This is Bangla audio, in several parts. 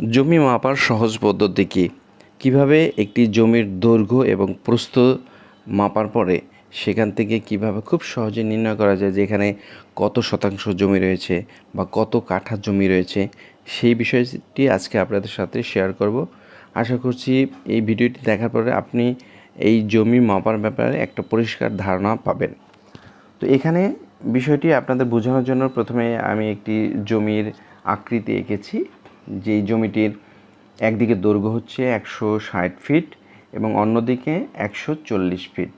জমি মাপার সহজ পদ্ধতি কী? কীভাবে একটি জমির দৈর্ঘ্য এবং প্রস্থ মাপার পরে সেখান থেকে কীভাবে খুব সহজে নির্ণয় করা যায় যে এখানে কত শতাংশ জমি রয়েছে বা কত কাঠা জমি রয়েছে? সেই বিষয়টি আজকে আপনাদের সাথে শেয়ার করব। আশা করছি এই ভিডিওটি দেখার পরে আপনি এই জমি মাপার ব্যাপারে একটা পরিষ্কার ধারণা পাবেন। তো এখানে বিষয়টি আপনাদের বোঝানোর জন্য প্রথমে আমি একটি জমির আকৃতি এঁকেছি। যেই জমিটির একদিকে দৈর্ঘ্য হচ্ছে একশো ষাট ফিট এবং অন্যদিকে একশো চল্লিশ ফিট।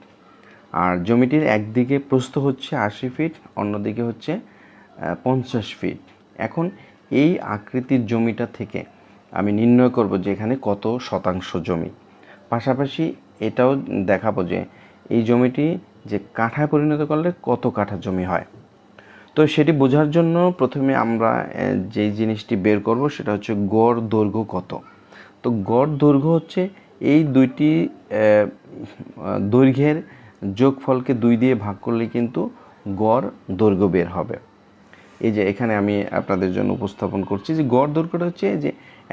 আর জমিটির একদিকে প্রস্থ হচ্ছে আশি ফিট, অন্যদিকে হচ্ছে পঞ্চাশ ফিট। এখন এই আকৃতির জমিটা থেকে আমি নির্ণয় করব যে এখানে কত শতাংশ জমি। পাশাপাশি এটাও দেখাবো যে এই জমিটি যে কাঠায় পরিণত করলে কত কাঠা জমি হয়। তো সেটি বোঝার জন্য প্রথমে আমরা যেই জিনিসটি বের করব সেটা হচ্ছে গড় দৈর্ঘ্য কত। তো গড় দৈর্ঘ্য হচ্ছে এই দুইটি দৈর্ঘ্যের যোগফলকে দুই দিয়ে ভাগ করলে কিন্তু গড় দৈর্ঘ্য বের হবে। এই যে এখানে আমি আপনাদের জন্য উপস্থাপন করছি যে গড় দৈর্ঘ্যটা হচ্ছে যে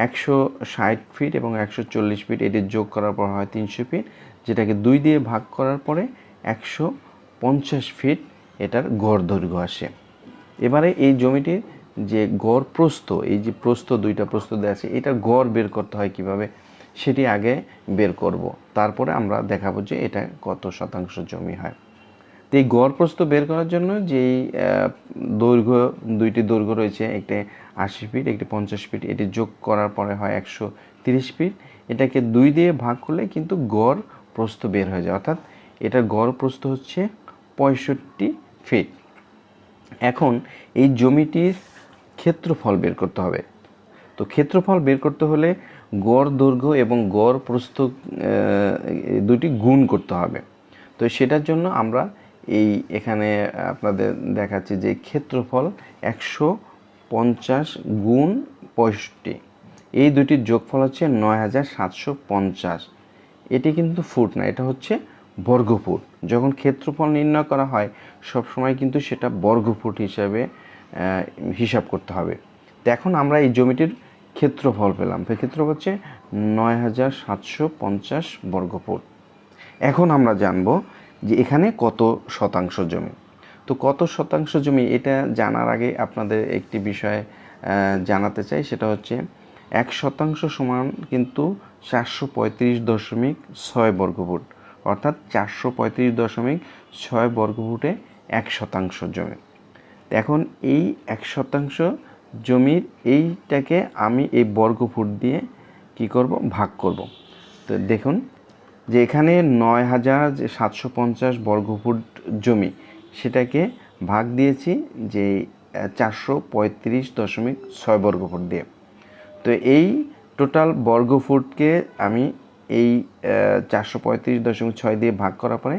একশো ষাট ফিট এবং একশো চল্লিশ ফিট, এটি যোগ করার পর হয় তিনশো ফিট, যেটাকে দুই দিয়ে ভাগ করার পরে একশো পঞ্চাশ ফিট এটার গড় দৈর্ঘ্য আসে। এবারে এই জমিটির যে গড় প্রস্থ, এই যে প্রস্থ, দুইটা প্রস্থ দেওয়া আছে এটা গড় বের করতে হয় কীভাবে, সেটি আগে বের করব। তারপরে আমরা দেখাবো যে এটা কত শতাংশ জমি হয়। তো এই গড় প্রস্থ বের করার জন্য যেই দৈর্ঘ্য, দুইটি দৈর্ঘ্য রয়েছে, একটি আশি ফিট, একটি পঞ্চাশ ফিট, এটি যোগ করার পরে হয় একশো তিরিশ ফিট। এটাকে দুই দিয়ে ভাগ করলে কিন্তু গড় প্রস্থ বের হয়ে যায়। অর্থাৎ এটার গড় প্রস্থ হচ্ছে পঁয়ষট্টি ফিট। এখন এই জমিটির ক্ষেত্রফল বের করতে হবে। তো ক্ষেত্রফল বের করতে হলে গড় দৈর্ঘ্য এবং গড় প্রস্থ দুটি গুণ করতে হবে। তো সেটার জন্য আমরা এই এখানে আপনাদের দেখাচ্ছি যে ক্ষেত্রফল একশো পঞ্চাশ গুণ পঁয়ষট্টি। এই দুটির যোগফল হচ্ছে নয় হাজার সাতশো পঞ্চাশ। এটি কিন্তু ফুট না, এটা হচ্ছে বর্গফুট। যখন ক্ষেত্রফল নির্ণয় করা হয়, সব সময় কিন্তু সেটা বর্গফুট হিসাবে হিসাব করতে হবে। তো এখন আমরা এই জমিটির ক্ষেত্রফল পেলাম। ক্ষেত্রফল হচ্ছে নয় হাজার সাতশো পঞ্চাশ বর্গফুট। এখন আমরা জানব যে এখানে কত শতাংশ জমি। তো কত শতাংশ জমি এটা জানার আগে আপনাদের একটি বিষয় জানাতে চাই। সেটা হচ্ছে এক শতাংশ সমান কিন্তু চারশো পঁয়ত্রিশ দশমিক ছয় বর্গফুট। অর্থাৎ চারশো পঁয়ত্রিশ দশমিক ছয় বর্গফুটে এক শতাংশ জমি। এখন এই এক শতাংশ জমির এইটাকে আমি এই বর্গফুট দিয়ে কি করব? ভাগ করব। তো দেখুন যে এখানে নয় হাজার যে সাতশো পঞ্চাশ বর্গফুট জমি, সেটাকে ভাগ দিয়েছি যে চারশো পঁয়ত্রিশ দশমিক ছয় বর্গফুট দিয়ে। তো এই টোটাল বর্গফুটকে আমি এই চারশো পঁয়ত্রিশ দশমিক ছয় দিয়ে ভাগ করার পরে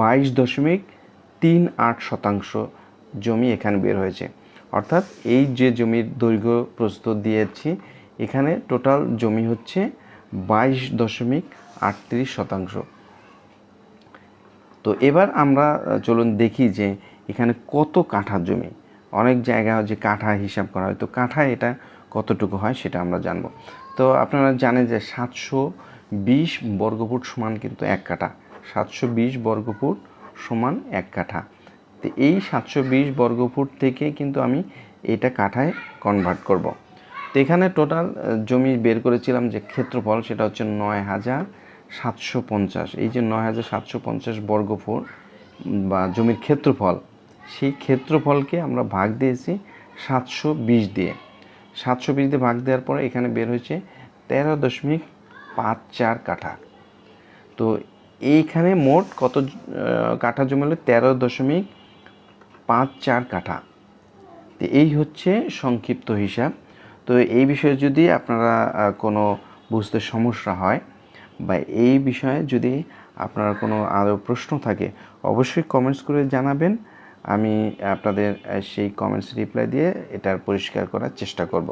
বাইশ দশমিক তিন আট শতাংশ জমি এখানে বের হয়েছে। অর্থাৎ এই যে জমির দৈর্ঘ্য প্রস্তুত দিয়েছি, এখানে টোটাল জমি হচ্ছে বাইশ দশমিক আটত্রিশ শতাংশ। তো এবার আমরা চলুন দেখি যে এখানে কত কাঠা জমি। অনেক জায়গায় যে কাঠা হিসাব করা হয়, তো কাঠায় এটা কতটুকু হয় সেটা আমরা জানব। তো আপনারা জানেন যে সাতশো বিশ বর্গফুট সমান কিন্তু এক কাঠা। সাতশো বিশ বর্গফুট সমান এক কাঠা। তো এই সাতশো বিশ বর্গফুট থেকে কিন্তু আমি এটা কাঠায় কনভার্ট করব। তো এখানে টোটাল জমি বের করেছিলাম যে ক্ষেত্রফল, সেটা হচ্ছে নয় হাজার সাতশো পঞ্চাশ। এই যে নয় হাজার সাতশো পঞ্চাশ বর্গফুট বা জমির ক্ষেত্রফল, সেই ক্ষেত্রফলকে আমরা ভাগ দিয়েছি সাতশো বিশ দিয়ে। সাতশো বিশ দিয়ে ভাগ দেওয়ার পরে এখানে বের হয়েছে তেরো দশমিক পাঁচ চার কাঠা। তো এইখানে মোট কত কাঠা জমি হলো তেরো দশমিক পাঁচ চার কাঠা। তো এই হচ্ছে সংক্ষিপ্ত হিসাব। তো এই বিষয়ে যদি আপনারা কোনো বুঝতে সমস্যা হয় বা এই বিষয়ে যদি আপনার কোনো আরও প্রশ্ন থাকে, অবশ্যই কমেন্টস করে জানাবেন। আমি আপনাদের সেই কমেন্টস রিপ্লাই দিয়ে এটার পরিষ্কার করার চেষ্টা করব।